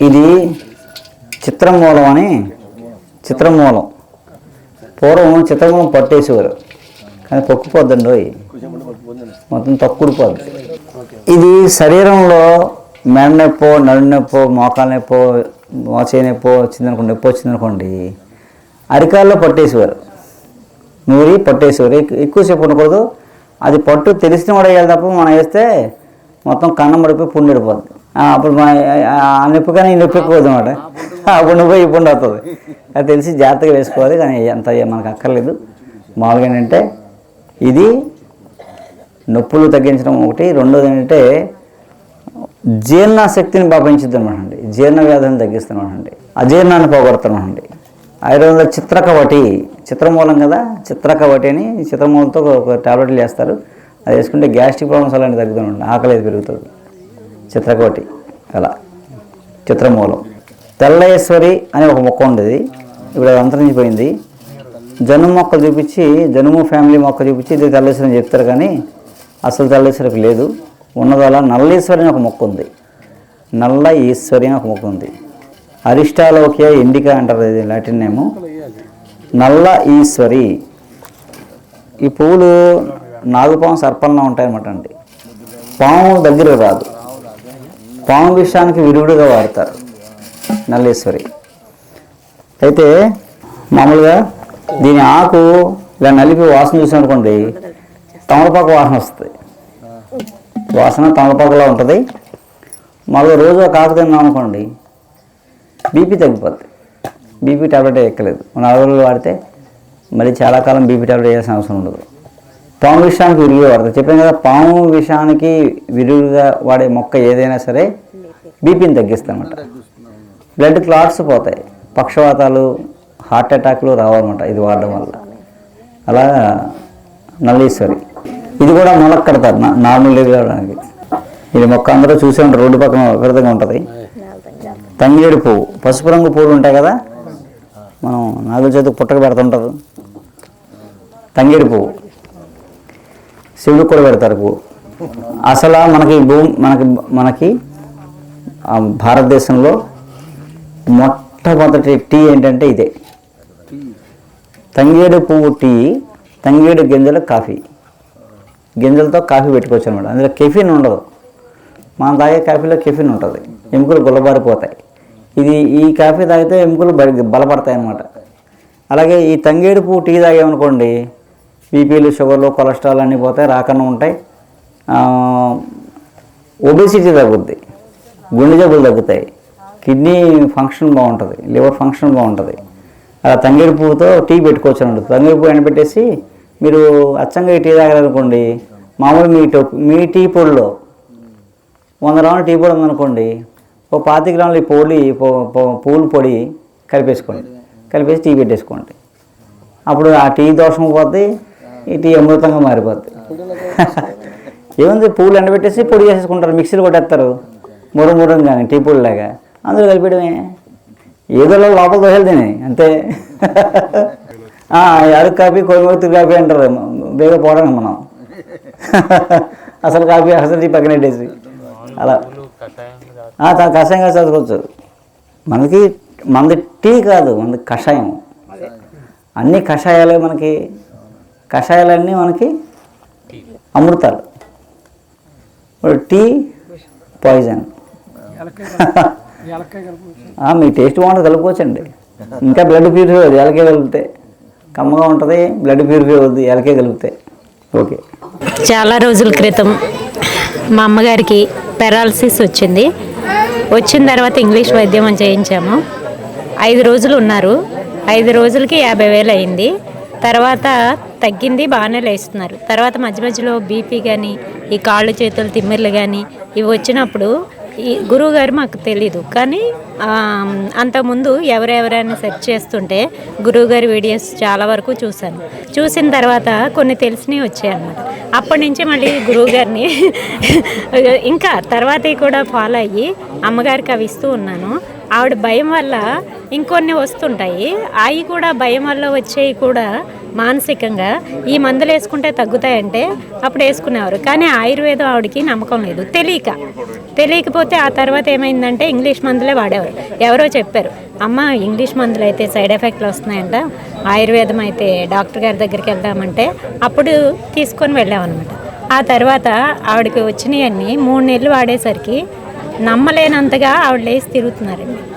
ఇది చిత్రమూలం అని చిత్రమూలం. పూర్వం చిత్రమూలం పట్టేసేవారు. కానీ పొక్కుపోద్దండి మొత్తం తక్కుడిపోద్ది ఇది శరీరంలో మెడ నొప్పో నడు నొప్పో మోకాల నొప్పో మోచే నొప్పో వచ్చిందనుకోండి నొప్పి వచ్చిందనుకోండి అరికాల్లో పట్టేసేవారు. నూరి పట్టేసేవారు. ఎక్కువసేపు ఉండకూడదు. అది పట్టు తెలిసిన వాడు వేయాలి తప్ప మనం వేస్తే మొత్తం కన్నం పడిపోయి పుండు పడిపోద్ది అప్పుడు మా ఆ నొప్పి కానీ ఈ నొప్పి ఎక్కువ అనమాట అప్పుడు నువ్వు ఇప్పుడు అవుతుంది. అది తెలిసి జాగ్రత్తగా వేసుకోవాలి కానీ అంత మనకు అక్కర్లేదు. మామూలుగా ఏంటంటే ఇది నొప్పులు తగ్గించడం ఒకటి. రెండోది ఏంటంటే జీర్ణ శక్తిని పెంచుద్ది అనమాట అండి జీర్ణ వ్యాధులను తగ్గిస్తున్నాడు అండి అజీర్ణాన్ని పోగొడుతున్నామండి అండి ఆయుర్వేదంలో చిత్రకవటి చిత్రమూలం కదా చిత్రకవటి అని చిత్రమూలంతో ఒక టాబ్లెట్లు వేస్తారు. అది వేసుకుంటే గ్యాస్ట్రిక్ ప్రాబ్లమ్స్ అలాంటివి తగ్గుతుందండి ఆకలి పెరుగుతుంది. చిత్రకోటి అలా చిత్రమూలం. తెల్లయేశ్వరి అని ఒక మొక్క ఉండేది. ఇప్పుడు అది అంతరించిపోయింది. జనుము మొక్క చూపించి జనుము ఫ్యామిలీ మొక్క చూపించి ఇది తెల్లేశ్వరి అని చెప్తారు కానీ అసలు తెల్లేశ్వరికి లేదు. ఉన్నదలా నల్లేశ్వరి అని ఒక మొక్క ఉంది. నల్ల ఈశ్వరి అని ఒక మొక్క ఉంది. అరిష్టాలోకియా ఇండికా అంటారు ఇది లాటిన్ నేము. నల్ల ఈశ్వరి ఈ పువ్వులు నాగుపాము సర్పంలో ఉంటాయన్నమాట అండి. పాము దగ్గర రాదు. పాము విషయానికి విరుగుడుగా వాడతారు నల్లేశ్వరి. అయితే మామూలుగా దీని ఆకు ఇలా నలిపి వాసన చూసామనుకోండి తమలపాకు వాసన వస్తుంది. వాసన తమలపాకులా ఉంటుంది. మామూలుగా రోజు కాకు తిన్నాం అనుకోండి బీపీ తగ్గిపోద్ది. బీపీ ట్యాబ్లెట్ ఎక్కలేదు. నాలుగు రోజులు వాడితే మళ్ళీ చాలా కాలం బీపీ ట్యాబ్లెట్ వేయాల్సిన అవసరం ఉండదు. పాము విషయానికి విరిగి వాడతారు. చెప్పాను కదా పాము విషయానికి విరివిగా వాడే మొక్క ఏదైనా సరే బీపీని తగ్గిస్తామంట బ్లడ్ క్లాట్స్ పోతాయి. పక్షవాతాలు హార్ట్ అటాక్లు రావన్నమాట ఇది వాడడం వల్ల. అలా నల్లీశ్వరి. ఇది కూడా మొలక కడతారు నార్మల్ లేవడానికి ఇది మొక్క అందరూ చూసే ఉంటారు రోడ్డు పక్కన విపరీతంగా ఉంటుంది. తంగేడు పువ్వు. పసుపు రంగు పువ్వులు ఉంటాయి కదా మనం నాగుల చేతికి పుట్టక పెడుతుంటారు. తంగేడు పువ్వు. శివుడు కూడా పెడతారు. అసలు మనకి భూమి మనకి మనకి భారతదేశంలో మొట్టమొదటి టీ ఏంటంటే ఇదే. తంగేడు పువ్వు టీ తంగేడు గింజల కాఫీ. గింజలతో కాఫీ పెట్టుకోవచ్చు అనమాట అందులో కెఫిన్ ఉండదు. మనం తాగే కాఫీలో కెఫిన్ ఉంటుంది. ఎముకలు గుల్లబారిపోతాయి. ఇది ఈ కాఫీ తాగితే ఎముకలు బలపడతాయి అన్నమాట అలాగే ఈ తంగేడు పువ్వు టీ తాగామనుకోండి బీపీలు షుగర్లు కొలెస్ట్రాల్ అన్నీ పోతాయి రాకుండా ఉంటాయి. ఒబేసిటీ తగ్గుద్ది. గుండె జబ్బులు తగ్గుతాయి. కిడ్నీ ఫంక్షన్ బాగుంటుంది లివర్ ఫంక్షన్ బాగుంటుంది. అలా తంగేడు పువ్వుతో టీ పెట్టుకోవచ్చు అన్నమాట తంగేడు పువ్వు ఎండబెట్టేసి మీరు అచ్చంగా టీ తాగారనుకోండి మామూలు మీ టో మీ టీ పొడిలో వంద గ్రాముల టీ పొడి ఉందనుకోండి ఓ పాతి గ్రాములు ఈ పొడి పూలు పూల పొడి కలిపేసుకోండి. కలిపేసి టీ పెట్టేసుకోండి. అప్పుడు ఆ టీ దోషం పోతే ఈ టీ అమృతంగా మారిపోద్ది. ఏముంది? పూలు ఎండబెట్టేసి పొడి చేసేసుకుంటారు. మిక్సీలు కొట్టేస్తారు. మురం మురం కానీ టీ పొడి లాగా అందులో కలిపేయడమే. ఏదో లోపల దోశలు తినే అంతే. ఆ, అరకు కాఫీ కోయమూర్తి కాపీ అంటారు. బేగా పోవడానికి మనం. అసలు కాఫీ అసలు టీ పక్కన పెట్టేసి. అలా. ఆ, కషాయంగా చదువుకోవచ్చు మనకి మనది టీ కాదు మనది కషాయం. అన్ని కషాయాలే మనకి కషాయాలన్నీ మనకి అమృతాలు. ఇప్పుడు టీ పాయిజన్. మీ టేస్ట్ బాగుంటుంది కలుపుకోవచ్చండి. ఇంకా బ్లడ్ ప్యూరిఫై అవుతుంది ఎలకే కలిపితే. కమ్మగా ఉంటుంది బ్లడ్ ప్యూరిఫై అవుతుంది ఎలకే కలిపితే. ఓకే. చాలా రోజుల క్రితం మా అమ్మగారికి పెరాలసిస్ వచ్చింది. వచ్చిన తర్వాత ఇంగ్లీష్ వైద్యం అని చేయించాము. ఐదు రోజులు ఉన్నారు. ఐదు రోజులకి యాభై వేలు అయింది. తర్వాత తగ్గింది బాగానే లేస్తున్నారు. తర్వాత మధ్య మధ్యలో బీపీ కానీ ఈ కాళ్ళు చేతులు తిమ్మిర్లు కానీ ఇవి వచ్చినప్పుడు ఈ గురువు గారు మాకు తెలీదు. కానీ అంతకుముందు ఎవరెవరని సెర్చ్ చేస్తుంటే గురువు గారి వీడియోస్ చాలా వరకు చూశాను. చూసిన తర్వాత కొన్ని తెలిసినవి వచ్చాయి అన్నమాట. అప్పటి నుంచి మళ్ళీ గురువు గారిని ఇంకా తర్వాత కూడా ఫాలో అయ్యి అమ్మగారికి అవి ఇస్తూ ఉన్నాను. ఆవిడ భయం వల్ల ఇంకొన్ని వస్తుంటాయి. అవి కూడా భయం వల్ల వచ్చేవి కూడా మానసికంగా ఈ మందులు వేసుకుంటే తగ్గుతాయంటే అప్పుడు వేసుకునేవారు. కానీ ఆయుర్వేదం ఆవిడకి నమ్మకం లేదు. తెలియక. తెలియకపోతే ఆ తర్వాత ఏమైందంటే ఇంగ్లీష్ మందులే వాడేవారు. ఎవరో చెప్పారు అమ్మ ఇంగ్లీష్ మందులు అయితే సైడ్ ఎఫెక్ట్లు వస్తున్నాయంట. ఆయుర్వేదం అయితే డాక్టర్ గారి దగ్గరికి వెళ్దామంటే అప్పుడు తీసుకొని వెళ్ళామన్నమాట. ఆ తర్వాత ఆవిడకి వచ్చినాయన్నీ మూడు నెలలు వాడేసరికి నమ్మలేనంతగా ఆవిడ లేచి తిరుగుతున్నారండి.